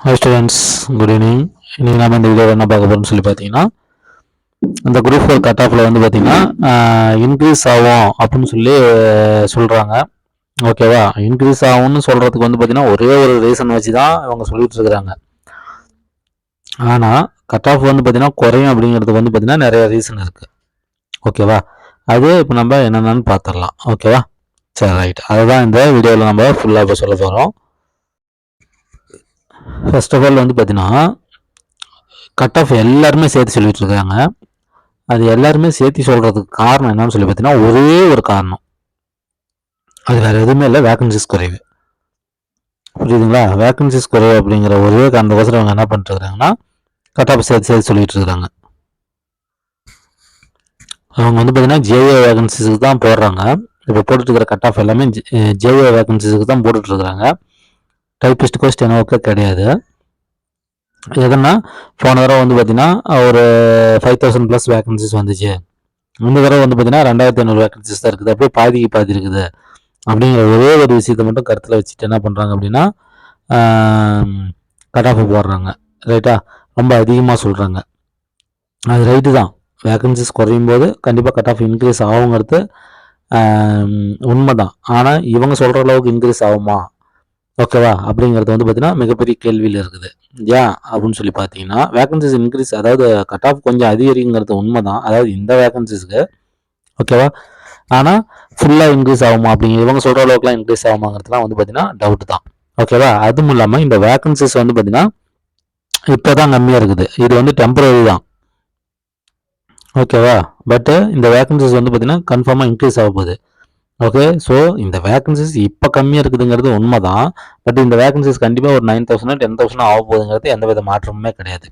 Hi students good evening இன்றைக்கி நம்ம இந்த வீடியோவில் என்ன பார்க்க போகிறோம்னு சொல்லி பார்த்தீங்கன்னா இந்த குரூப் ஃபோர் கட் ஆஃபில் வந்து பார்த்தீங்கன்னா இன்க்ரீஸ் ஆகும் அப்படின்னு சொல்லி சொல்கிறாங்க ஓகேவா இன்க்ரீஸ் ஆகும்னு சொல்கிறதுக்கு வந்து பார்த்தீங்கன்னா ஒரே ஒரு ரீசன் வச்சு தான் இவங்க சொல்லிட்டு இருக்கிறாங்க. ஆனால் கட் ஆஃப் வந்து பார்த்தீங்கன்னா குறையும் அப்படிங்கிறதுக்கு வந்து பார்த்தீங்கன்னா நிறைய ரீசன் இருக்குது ஓகேவா அது இப்போ நம்ம என்னென்னு பார்த்துடலாம். ஓகேவா சரி ரைட் அதுதான் இந்த வீடியோவில் நம்ம ஃபுல்லாக இப்போ சொல்ல போகிறோம் ஃபர்ஸ்ட் ஆஃப் ஆல் வந்து பார்த்தீங்கன்னா கட் ஆஃப் எல்லாருமே சேர்த்து சொல்லிட்டு இருக்காங்க. அது எல்லாருமே சேர்த்து சொல்கிறதுக்கு காரணம் என்னன்னு சொல்லி பார்த்தீங்கன்னா ஒரே ஒரு காரணம். அது வேறு எதுவுமே இல்லை வேக்கன்சிஸ் குறைவு. புரியுதுங்களா? வேக்கன்சிஸ் குறைவு அப்படிங்கிற ஒரே காரணத்துக்கோசரம் அவங்க என்ன பண்ணிட்டு இருக்காங்கன்னா கட் ஆஃப் சேர்த்து சேர்த்து சொல்லிட்டு இருக்காங்க. அவங்க வந்து பார்த்தீங்கன்னா ஜேஏ வேகன்சிஸுக்கு தான் போடுறாங்க. இப்போ போட்டுட்டு இருக்கிற கட் ஆஃப் எல்லாமே ஜேஏ வேகன்சிஸுக்கு தான் போட்டுட்ருக்குறாங்க டைப்பிஸ்ட் டைப்பிஸ்ட்டுக்கோ ஸ்டெனோக்கோ கிடையாது. எதுனா போன தடவை வந்து பார்த்தீங்கன்னா ஒரு ஃபைவ் தௌசண்ட் ப்ளஸ் வேகன்சிஸ் வந்துச்சு. இந்த தடவை வந்து பார்த்தீங்கன்னா ரெண்டாயிரத்தி ஐநூறு வேகன்சிஸ் தான் இருக்குது. அப்படியே பாதிக்கு பாதி இருக்குது. அப்படிங்கிற ஒரே ஒரு விஷயத்தை மட்டும் கருத்தில் வச்சுட்டு என்ன பண்ணுறாங்க அப்படின்னா கட் ஆஃப் போடுறாங்க. ரைட்டா ரொம்ப அதிகமாக சொல்கிறாங்க அது ரைட்டு தான். வேகன்சிஸ் குறையும் போது கண்டிப்பாக கட் ஆஃப் இன்க்ரீஸ் ஆகுங்கிறது உண்மை தான் ஆனால் இவங்க சொல்கிற அளவுக்கு இன்க்ரீஸ் ஆகுமா? ஓகேவா அப்படிங்கிறது வந்து பார்த்தீங்கன்னா மிகப்பெரிய கேள்வியில் இருக்குது. ஏன் அப்படின்னு சொல்லி பார்த்தீங்கன்னா வேகன்சிஸ் இன்க்ரீஸ் அதாவது கட் ஆஃப் கொஞ்சம் அதிகரிங்கிறது உண்மை தான் அதாவது இந்த வேகன்சிஸ்க்கு ஓகேவா ஆனால் ஃபுல்லாக இன்க்ரீஸ் ஆகுமா அப்படிங்கிற இவங்க சொல்கிற அளவுக்குலாம் இன்க்ரீஸ் ஆகுமாங்கிறதுலாம் வந்து பார்த்தீங்கன்னா டவுட் தான். ஓகேவா அதுவும் இல்லாமல் இந்த வேகன்சிஸ் வந்து பார்த்தீங்கன்னா இப்போ தான் கம்மியாக இருக்குது. இது வந்து டெம்பரரி தான். ஓகேவா பட்டு இந்த வேகன்சிஸ் வந்து பார்த்தீங்கன்னா கன்ஃபார்மாக இன்க்ரீஸ் ஆக போகுது. ஓகே ஸோ இந்த வேகன்சிஸ் இப்போ கம்மியாக இருக்குதுங்கிறது உண்மை தான் பட் இந்த வேகன்சிஸ் கண்டிப்பாக ஒரு நைன் தௌசண்ட் டென் தௌசண்ட் ஆக போகுதுங்கிறது எந்த வித மாற்றமுமே கிடையாது.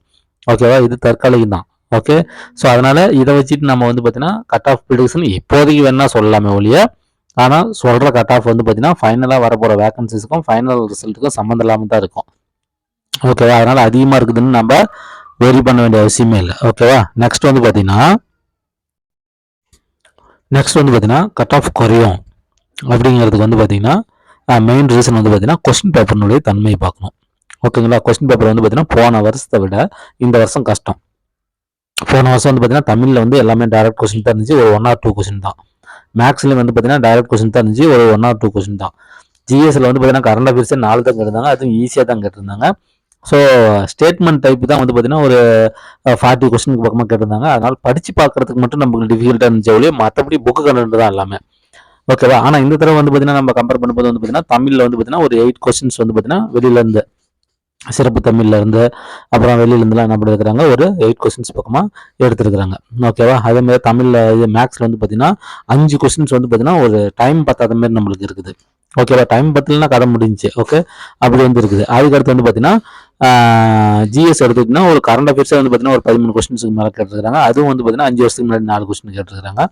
ஓகேவா இது தற்காலிகம் தான். ஓகே ஸோ அதனால் இதை வச்சுட்டு நம்ம வந்து பார்த்தீங்கன்னா கட் ஆஃப் ப்ரிடிக்ஷன் இப்போதைக்கு வேணால் சொல்லலாமே ஒழிய ஆனால் சொல்கிற கட் ஆஃப் வந்து பார்த்தீங்கன்னா ஃபைனலாக வரப்போகிற வேகன்சிஸுக்கும் ஃபைனல் ரிசல்ட்டுக்கும் சம்மந்தம் இல்லாமல் தான் இருக்கும். ஓகேவா அதனால் அதிகமாக இருக்குதுன்னு நம்ம வெரி பண்ண வேண்டிய அவசியமே இல்லை. ஓகேவா நெக்ஸ்ட் வந்து பார்த்தீங்கன்னா நெக்ஸ்ட் வந்து பார்த்தீங்கன்னா கட் ஆஃப் குறையும். அப்படிங்கிறதுக்கு வந்து பார்த்திங்கன்னா மெயின் ரீசன் வந்து பார்த்தீங்கன்னா கொஸ்டின் பேப்பர்னுடைய தன்மையை பார்க்கணும். ஓகேங்களா கொஸ்டின் பேப்பர் வந்து பார்த்திங்கன்னா போன வருஷத்தை விட இந்த வருஷம் கஷ்டம். போன வருஷம் வந்து பார்த்தீங்கன்னா தமிழில் வந்து எல்லாமே டேரக்ட் கொஸ்டின் தான் இருந்துச்சு. ஒரு ஒன் ஆர் டூ கொஸ்டின் தான். மேக்ஸ்லேயும் வந்து பார்த்தீங்கன்னா டேரக்ட் கொஸ்டின் தான் இருந்துச்சு. ஒரு ஒன் ஆர் டூ கொஸ்டின் தான். ஜிஎஸ்சில் வந்து பார்த்தீங்கன்னா கரண்ட் அஃபேர்ஸே நாலு தான் கேட்டிருந்தாங்க. அதுவும் ஈஸியாக தான் கேட்டிருந்தாங்க. ஸோ ஸ்டேட்மெண்ட் டைப் தான் வந்து பார்த்திங்கன்னா ஒரு ஃபார்ட்டி கொஸ்டினுக்கு பக்கமாக கேட்டிருந்தாங்க. அதனால் படித்து பார்க்குறதுக்கு மட்டும் நமக்கு டிஃபிகல்ட்டாக இருந்துச்சு ஒழிய மற்றபடி புக்கு கண்டென்ட் தான் எல்லாமே. ஓகேவா ஆனால் இந்த தடவை வந்து பார்த்தீங்கன்னா நம்ம கம்பேர் பண்ணும்போது வந்து பார்த்தீங்கன்னா தமிழில் வந்து பார்த்தீங்கன்னா ஒரு எயிட் கொஸ்டின்ஸ் வந்து பார்த்தீங்கன்னா வெளியிலேருந்து சிறப்பு தமிழ்ல இருந்து அப்புறம் வெளியிலேருந்துலாம் என்ன பண்ணியிருக்கிறாங்க ஒரு எயிட் கொஸ்டின்ஸ் பக்கமாக எடுத்துருக்குறாங்க. ஓகேவா அதே மாதிரி தமிழில் இது மேக்ஸில் வந்து பார்த்தீங்கன்னா அஞ்சு கொஸ்டின்ஸ் வந்து பார்த்தீங்கன்னா ஒரு டைம் பத்தாத மாதிரி நம்மளுக்கு இருக்குது. ஓகேவா டைம் பத்தலன்னா கதை முடிஞ்சு ஓகே அப்படி வந்து இருக்குது. அதுக்கடுத்து வந்து பார்த்தீங்கன்னா ஜிஎஸ் எடுத்துக்கிட்டோம்னா ஒரு கரண்ட் அஃபேர்ஸே வந்து பார்த்தீங்கன்னா ஒரு பதிமூணு கொஸ்டின்ஸுக்கு மேலே கேட்டுருக்காங்க அதுவும் வந்து பார்த்தீங்கன்னா அஞ்சு வருஷத்துக்கு முன்னாடி நாலு கொஸ்டின் கேட்டுருக்காங்க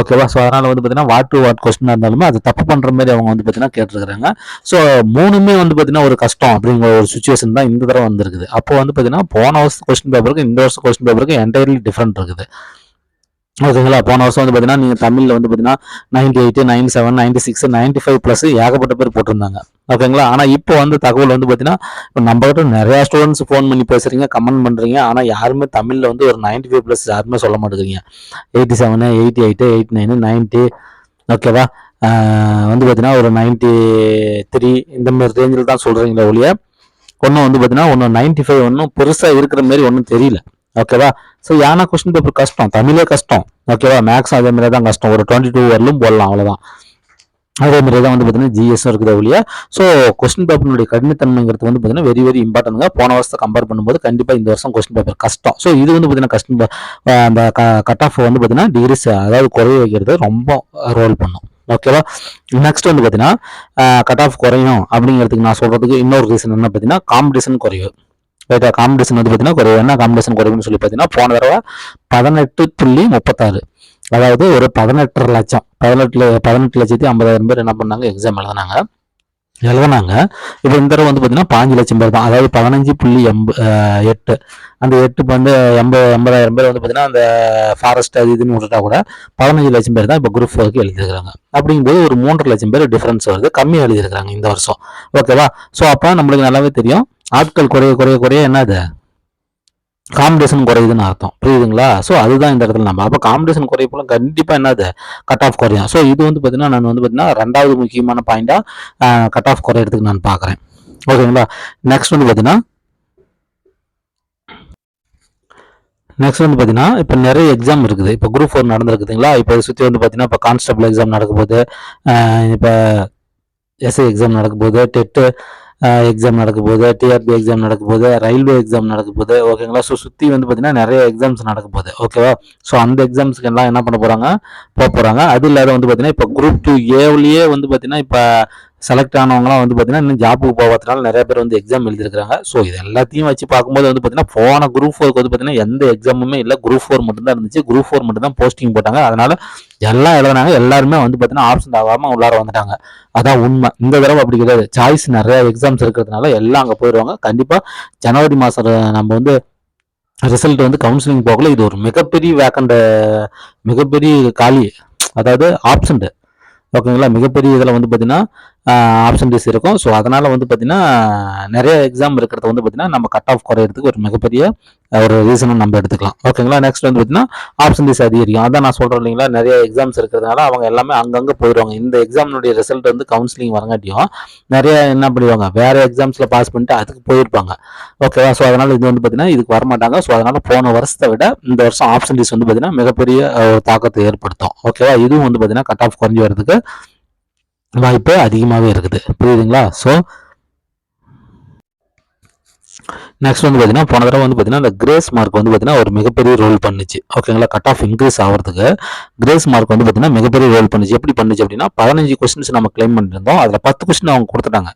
ஓகேவா ஸோ அதனால் வந்து பார்த்தீங்கன்னா வாட் டு வாட் கொஸ்டினாக இருந்தாலுமே அது தப்பு பண்ணுற மாதிரி அவங்க வந்து பார்த்தீங்கன்னா கேட்டிருக்காங்க ஸோ மூணுமே வந்து பார்த்தீங்கன்னா ஒரு கஷ்டம் அப்படிங்கிற ஒரு சுச்சுவேஷன் தான் இந்த தடவை வந்திருக்குது. அப்போ வந்து பார்த்தீங்கன்னா போன வருஷம் கொஸ்டின் பேப்பருக்கு இந்த வருஷம் கொஸ்டின் பேப்பருக்கு என்டையர்லி டிஃப்ரெண்ட் இருக்குது. ஓகேங்களா? போன வருஷம் வந்து பார்த்தீங்கன்னா நீங்கள் தமிழில் வந்து பார்த்தீங்கன்னா ninety eight nine seven ninety six ninety five plus ஏகப்பட்ட பேர் போட்டிருந்தாங்க. ஓகேங்களா? ஆனால் இப்போ வந்து தகவல் வந்து பார்த்தீங்கன்னா இப்போ நம்மகிட்ட நிறையா ஸ்டூடெண்ட்ஸ் ஃபோன் பண்ணி பேசுகிறீங்க கமெண்ட் பண்ணுறீங்க ஆனால் யாருமே தமிழில் வந்து ஒரு நைன்டி ஃபைவ் ப்ளஸ் யாருமே சொல்ல மாட்டேங்கிறீங்க. Eighty seven eighty eight eight nine ninety ஓகேவா வந்து பார்த்தீங்கன்னா ஒரு நைன்ட்டி த்ரீ இந்த மாதிரி ரேஞ்சில் தான் சொல்கிறீங்களே ஒழிய ஒன்றும் வந்து பார்த்தீங்கன்னா ஒன்று நைன்ட்டி ஃபைவ் ஒன்றும் பெருசாக இருக்கிற மாதிரி ஒன்றும் தெரியல. ஓகேவா ஸோ யானா கொஸ்டின் பேப்பர் கஷ்டம். தமிழே கஷ்டம். ஓகேவா மேக்ஸ் அதே மாதிரி தான் கஷ்டம். ஒரு டுவெண்ட்டி டூ வரலும் போடலாம் அவ்வளோதான் அதே மாதிரி தான் வந்து பார்த்தீங்கன்னா ஜிஎஸ் இருக்குது ஒழிய. ஸோ கொஸ்டின் பேப்பருடைய கடினத்தன்மைங்கிறது வந்து பார்த்தீங்கன்னா வெரி வெரி இம்பார்ட்டன்ங்க போன வருஷத்தை கம்பேர் பண்ணும்போது கண்டிப்பாக இந்த வருஷம் கொஸ்டின் பேப்பர் கஷ்டம். ஸோ இது வந்து பார்த்தீங்கன்னா கஷ்டம் அந்த கட் ஆஃப் வந்து பார்த்தீங்கன்னா டிகிரிஸ் அதாவது குறைய வைக்கிறது ரொம்ப ரோல் பண்ணும். ஓகேவா நெக்ஸ்ட் வந்து பார்த்தீங்கன்னா கட் ஆஃப் குறையும் அப்படிங்கிறதுக்கு நான் சொல்கிறதுக்கு இன்னொரு ரீசன் என்ன பார்த்தீங்கன்னா காம்படிஷன் குறையும் ரைட்டா காம்படிஷன் uh, வந்து பார்த்தீங்கன்னா குறைவு. என்ன காம்படிஷன் குறைவுன்னு சொல்லி பார்த்தீங்கன்னா போன தடவை பதினெட்டு புள்ளி முப்பத்தாறு. அதாவது ஒரு பதினெட்டரை லட்சம். பதினெட்டு பதினெட்டு லட்சத்தி ஐம்பதாயிரம் பேர் என்ன பண்ணாங்க? எக்ஸாம் எழுதினாங்க. எழுதினாங்க. இப்போ இந்த தடவை வந்து பார்த்தீங்கன்னா பாஞ்சு லட்சம் பேர் தான். அதாவது பதினஞ்சு புள்ளி எண்ப எட்டு. அந்த எட்டு வந்து எண்பது எண்பதாயிரம் பேர் வந்து பார்த்தீங்கன்னா அந்த ஃபாரஸ்ட் அது இதுன்னு விட்டுட்டா கூட பதினஞ்சு லட்சம் பேர் தான் இப்போ குரூப் ஃபோருக்கு எழுதியிருக்காங்க அப்படிங்கும்போது ஒரு மூன்றரை லட்சம் பேர் டிஃப்ரென்ஸ் வருது. கம்மியாக எழுதியிருக்காங்க இந்த வருஷம். ஓகேவா ஸோ அப்போ நம்மளுக்கு நல்லாவே தெரியும். ஆட்கள் குறைய குறைய குறைய என்னது? காம்படிஷன் குறையுதுன்னு அர்த்தம். புரியுதுங்களா? ஸோ அதுதான் இந்த இடத்துல நம்ம. அப்போ காம்படிஷன் குறையப்போல கண்டிப்பாக என்னது? கட் ஆஃப் குறையும். ஸோ இது வந்து பார்த்தீங்கன்னா நான் வந்து பார்த்தீங்கன்னா ரெண்டாவது முக்கியமான பாயிண்டாக கட் ஆஃப் குறையிறதுக்கு நான் பார்க்குறேன் ஓகேங்களா நெக்ஸ்ட் வந்து பார்த்தீங்கன்னா நெக்ஸ்ட் வந்து பார்த்தீங்கன்னா இப்போ நிறைய எக்ஸாம் இருக்குது. இப்போ குரூப் ஃபோர் நடந்திருக்குதுங்களா இப்போ சுற்றி வந்து பார்த்தீங்கன்னா இப்போ கான்ஸ்டபிள் எக்ஸாம் நடக்கும் போது இப்போ எஸ்ஐ எக்ஸாம் நடக்க போகுது. டெட்டு எக்ஸாம் நடக்க போகுது டிஆர்பி எக்ஸாம் நடக்க போகுது ரயில்வே எக்ஸாம் நடக்க போகுது ஓகேங்களா ஸோ சுற்றி வந்து பார்த்தீங்கன்னா நிறைய எக்ஸாம்ஸ் நடக்க போகுது ஓகேவா ஸோ அந்த எக்ஸாம்ஸ்க்கு எல்லாம் என்ன பண்ண போகிறாங்க போக போகிறாங்க அது இல்லாத வந்து பார்த்தீங்கன்னா இப்போ குரூப் டூ ஏவிலேயே வந்து பார்த்தீங்கன்னா இப்போ செலக்ட் ஆனவங்களாம் வந்து பார்த்தீங்கன்னா இன்னும் ஜாப்புக்கு போகிறதுனால நிறைய பேர் வந்து எக்ஸாம் எழுதிருக்காங்க ஸோ இது எல்லாத்தையும் வச்சு பார்க்கும்போது வந்து பார்த்தீங்கன்னா போன குரூப் ஃபோருக்கு வந்து பார்த்தீங்கன்னா எந்த எக்ஸாமுமே இல்லை. குரூப் ஃபோர் மட்டும்தான் இருந்துச்சு. குரூப் ஃபோர் மட்டும் தான் போஸ்டிங் போட்டாங்க. அதனால எல்லாம் எழுதுனாங்க. எல்லாருமே வந்து பார்த்தீங்கன்னா ஆப்ஷன் ஆகாமல் உள்ளார வந்துட்டாங்க. அதான் உண்மை. இந்த தடவை அப்படி கிடையாது. சாய்ஸ் நிறைய எக்ஸாம்ஸ் இருக்கிறதுனால எல்லாம் அங்கே போயிடுவாங்க. கண்டிப்பாக ஜனவரி மாதம் நம்ம வந்து ரிசல்ட் வந்து கவுன்சிலிங் போகல. இது ஒரு மிகப்பெரிய வேக்கண்ட மிகப்பெரிய காலி. அதாவது ஆப்ஷன்ட் ஓகேங்களா? மிகப்பெரிய இதில் வந்து பார்த்தீங்கன்னா ஆப்ஷன்டிஸ் இருக்கும். ஸோ அதனால் வந்து பார்த்திங்கன்னா நிறைய எக்ஸாம் இருக்கிறத வந்து பார்த்திங்கன்னா நம்ம கட் ஆஃப் குறையிறதுக்கு ஒரு மிகப்பெரிய ஒரு ரீசனும் நம்ம எடுத்துக்கலாம். ஓகேங்களா நெக்ஸ்ட் வந்து பார்த்திங்கன்னா ஆப்ஷன்டிஸ் அதிகரிக்கும். அதான் நான் சொல்கிறேன் இல்லைங்களா? நிறைய எக்ஸாம்ஸ் இருக்கிறதுனால அவங்க எல்லாமே அங்கங்கே போயிடுவாங்க இந்த எக்ஸாமினுடைய ரிசல்ட் வந்து கவுன்சிலிங் வரங்காட்டியும் நிறைய என்ன பண்ணுவாங்க வேறு எக்ஸாம்ஸில் பாஸ் பண்ணிட்டு அதுக்கு போயிருப்பாங்க. ஓகேவா ஸோ அதனால் இது வந்து பார்த்திங்கன்னா இதுக்கு வரமாட்டாங்க. ஸோ அதனால் போன வருஷத்தை விட இந்த வருஷம் ஆப்ஷன்டிஸ் வந்து பார்த்திங்கன்னா மிகப்பெரிய தாக்கத்தை ஏற்படுத்தும். ஓகேவா இதுவும் வந்து பார்த்திங்கன்னா கட் ஆஃப் குறைஞ்சி வரதுக்கு வாய்ப்பு அதிகமாகவே இருக்குது. புரியுதுங்களா? ஸோ நெக்ஸ்ட் வந்து பார்த்தீங்கன்னா போன தடவை வந்து பார்த்தீங்கன்னா அந்த கிரேஸ் மார்க் வந்து பார்த்தீங்கன்னா ஒரு மிகப்பெரிய ரோல் பண்ணுச்சு. ஓகேங்களா கட் ஆஃப் இன்க்ரீஸ் ஆகிறதுக்கு கிரேஸ் மார்க் வந்து பார்த்தீங்கன்னா மிகப்பெரிய ரோல் பண்ணுச்சு. எப்படி பண்ணுச்சு அப்படின்னா பதினஞ்சு கொஸ்டின்ஸ் நம்ம கிளைம் பண்ணியிருந்தோம் அதில் பத்து கொஸ்டின் அவங்க கொடுத்துட்டாங்க.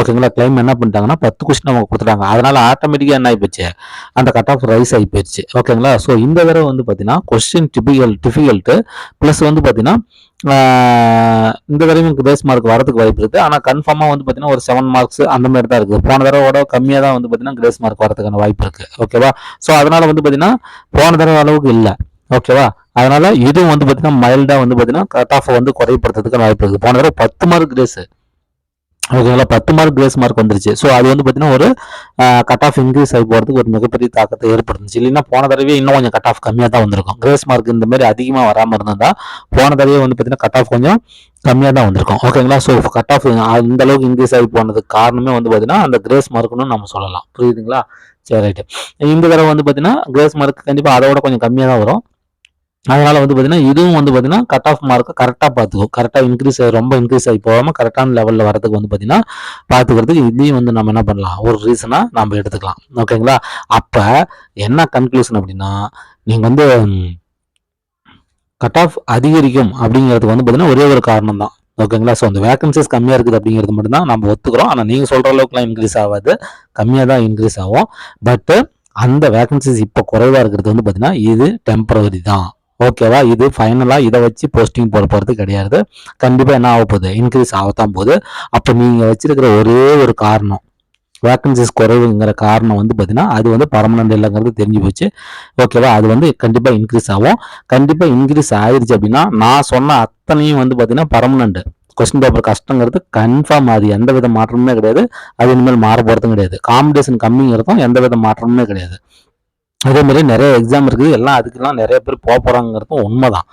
ஓகேங்களா கிளைம் என்ன பண்ணிட்டாங்கன்னா பத்து கொஸ்டின் அவங்க கொடுத்துட்டாங்க. அதனால ஆட்டோமேட்டிக்காக என்ன ஆகிப்போச்சு அந்த கட் ஆஃப் ரைஸ் ஆகி போயிடுச்சு. ஓகேங்களா ஸோ இந்த தடவை வந்து பார்த்தீங்கன்னா கொஸ்டின் டிபிகல் டிஃபிகல்ட்டு ப்ளஸ் வந்து பார்த்தீங்கன்னா இந்த தடவையும் கிரேஸ் மார்க் வரதுக்கு வாய்ப்பு இருக்குது ஆனால் கன்ஃபார்மாக வந்து பார்த்தீங்கன்னா ஒரு செவன் மார்க்ஸ் அந்த மாதிரி தான் இருக்குது போன தடவையோட கம்மியாக தான் வந்து பார்த்தீங்கன்னா கிரேஸ் மார்க் வரதுக்கான வாய்ப்பு இருக்குது ஓகேவா ஸோ அதனால் வந்து பார்த்தீங்கன்னா போன தடவை அளவுக்கு இல்லை. ஓகேவா அதனால் இதுவும் வந்து பார்த்தீங்கன்னா மைல்டாக வந்து பார்த்தீங்கன்னா கட் ஆஃப் வந்து குறைப்படுத்துறதுக்கான வாய்ப்பு இருக்குது போன தடவை பத்து மார்க் கிரேஸு ஓகேங்களா பத்து மார்க் கிரேஸ் மார்க் வந்துருச்சு. ஸோ அது வந்து பார்த்தீங்கன்னா ஒரு கட் ஆஃப் இன்க்ரீஸ் ஆகி போகிறதுக்கு ஒரு மிகப்பெரிய தாக்கத்தை ஏற்படுத்துச்சு. இல்லைன்னா போன தடவை இன்னும் கொஞ்சம் கட் ஆஃப் கம்மியாக தான் வந்திருக்கும். கிரேஸ் மார்க் இந்த மாதிரி அதிகமாக வராமல் இருந்தால் போன தடவை வந்து பார்த்தீங்கன்னா கட் ஆஃப் கொஞ்சம் கம்மியாக தான் வந்திருக்கும். ஓகேங்களா ஸோ கட் ஆஃப் இந்த அளவுக்கு இன்க்ரீஸ் ஆகி போனதுக்கு காரணமே வந்து பார்த்தீங்கன்னா அந்த கிரேஸ் மார்க்னு நம்ம சொல்லலாம். புரியுதுங்களா? சரி ரைட்டு இந்த தடவை வந்து பார்த்தீங்கன்னா கிரேஸ் மார்க் கண்டிப்பாக அதோட கொஞ்சம் கம்மியாக தான் வரும். அதனால வந்து பார்த்தீங்கன்னா இதுவும் வந்து பார்த்தீங்கன்னா கட் ஆஃப் மார்க்கை கரெக்டாக பார்த்துக்கும். கரெக்டாக இன்க்ரீஸ் ரொம்ப இன்க்ரீஸ் ஆகி போகாமல் கரெக்டான லெவலில் வரதுக்கு வந்து பார்த்தீங்கன்னா பார்த்துக்கிறதுக்கு இதையும் வந்து நம்ம என்ன பண்ணலாம்? ஒரு ரீசனாக நம்ம எடுத்துக்கலாம். ஓகேங்களா அப்போ என்ன கன்க்ளூஷன் அப்படின்னா நீங்கள் வந்து கட் ஆஃப் அதிகரிக்கும் அப்படிங்கிறதுக்கு வந்து பார்த்தீங்கன்னா ஒரே ஒரு காரணம் தான். ஓகேங்களா ஸோ அந்த வேகன்சிஸ் கம்மியாக இருக்குது அப்படிங்கிறது மட்டும்தான் நம்ம ஒத்துக்கிறோம். ஆனால் நீங்கள் சொல்கிற அளவுக்குலாம் இன்க்ரீஸ் ஆகாது. கம்மியாக தான் இன்க்ரீஸ் ஆகும். பட்டு அந்த வேகன்சிஸ் இப்போ குறைவாக இருக்கிறது வந்து பார்த்தீங்கன்னா இது டெம்பரவரி தான். ஓகேவா? இது ஃபைனலாக இதை வச்சு போஸ்டிங் போட போகிறது கிடையாது. கண்டிப்பாக என்ன ஆக போகுது? இன்க்ரீஸ் ஆகத்தான் போகுது. அப்போ நீங்கள் வச்சிருக்கிற ஒரே ஒரு காரணம் வேக்கன்சிஸ் குறைவுங்கிற காரணம் வந்து பார்த்தீங்கன்னா அது வந்து பர்மனண்ட் இல்லைங்கிறது தெரிஞ்சு போச்சு. ஓகேவா? அது வந்து கண்டிப்பாக இன்க்ரீஸ் ஆகும். கண்டிப்பாக இன்க்ரீஸ் ஆயிடுச்சு அப்படின்னா நான் சொன்ன அத்தனையும் வந்து பார்த்தீங்கன்னா பர்மனண்ட் கொஸ்டின் பேப்பர் கஷ்டங்கிறது கன்ஃபார்ம் அது எந்த வித மாற்றமுமே கிடையாது. அது இனிமேல் மாற போகிறதும் கிடையாது. காம்படிஷன் கம்மிங்கிறதும் எந்த வித மாற்றமுமே கிடையாது. அதே மாதிரி நிறைய எக்ஸாம் இருக்குது. எல்லாம் அதுக்கெல்லாம் நிறைய பேர் போக போகிறாங்கிறதும் உண்மை தான்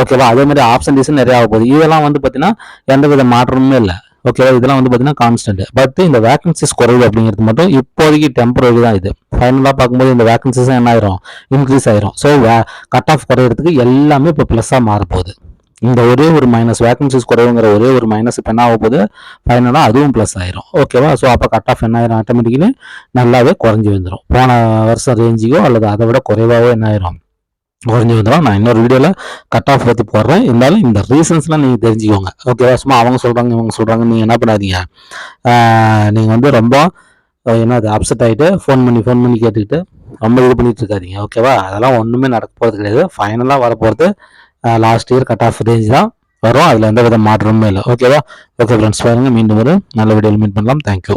ஓகேவா அதே மாதிரி ஆப்ஷன் டிசன் நிறைய ஆக போகுது. இதெல்லாம் வந்து பார்த்தீங்கன்னா எந்த வித மாற்றமுமே இல்லை. ஓகேவா இதெல்லாம் வந்து பார்த்தீங்கன்னா கான்ஸ்டன்ட் பட் இந்த வேகன்சிஸ் குறைவு அப்படிங்கிறது மட்டும் இப்போதைக்கு டெம்பரரி தான் இது. ஃபைனலாக பார்க்கும்போது இந்த வேகன்சிஸும் என்ன ஆயிரும்? இன்க்ரீஸ் ஆயிரும். ஸோ கட் ஆஃப் குறையிறதுக்கு எல்லாமே இப்போ ப்ளஸ்ஸாக மாறப்போகுது இந்த ஒரே ஒரு மைனஸ் வேக்கன்சிஸ் குறைவுங்கிற ஒரே ஒரு மைனஸ் இப்போ என்ன ஆக போகுது? ஃபைனலாக அதுவும் ப்ளஸ் ஆயிரும். ஓகேவா ஸோ அப்போ கட் ஆஃப் என்ன ஆயிரும்? ஆட்டோமேட்டிக்கலி நல்லாவே குறைஞ்சி வந்துடும் போன வருஷம் ரேஞ்சிக்கோ அல்லது அதை விட குறைவாகவே என்ன ஆயிரும்? குறைஞ்சி வந்துடும் நான் இன்னொரு வீடியோவில் கட் ஆஃப் பற்றி போடுறேன். இருந்தாலும் இந்த ரீசன்ஸ்லாம் நீங்கள் தெரிஞ்சுக்கோங்க. ஓகேவா சும்மா அவங்க சொல்கிறாங்க இவங்க சொல்கிறாங்க நீங்கள் என்ன பண்ணாதீங்க. நீங்கள் வந்து ரொம்ப என்னது அப்செட் ஆகிட்டு ஃபோன் பண்ணி ஃபோன் பண்ணி கேட்டுக்கிட்டு ரொம்ப இது பண்ணிகிட்டு இருக்காதீங்க. ஓகேவா அதெல்லாம் ஒன்றுமே நடக்க போகிறது கிடையாது. ஃபைனலாக வரப்போகிறது last year cut off range தான் வரும். அதில் எந்த வித மாற்றமும் இல்லை. ஓகேவா ஓகே ஃப்ரெண்ட்ஸ் பாருங்கள் மீண்டும் ஒரு நல்ல வீடியோவில் மீட் பண்ணலாம். தேங்க்யூ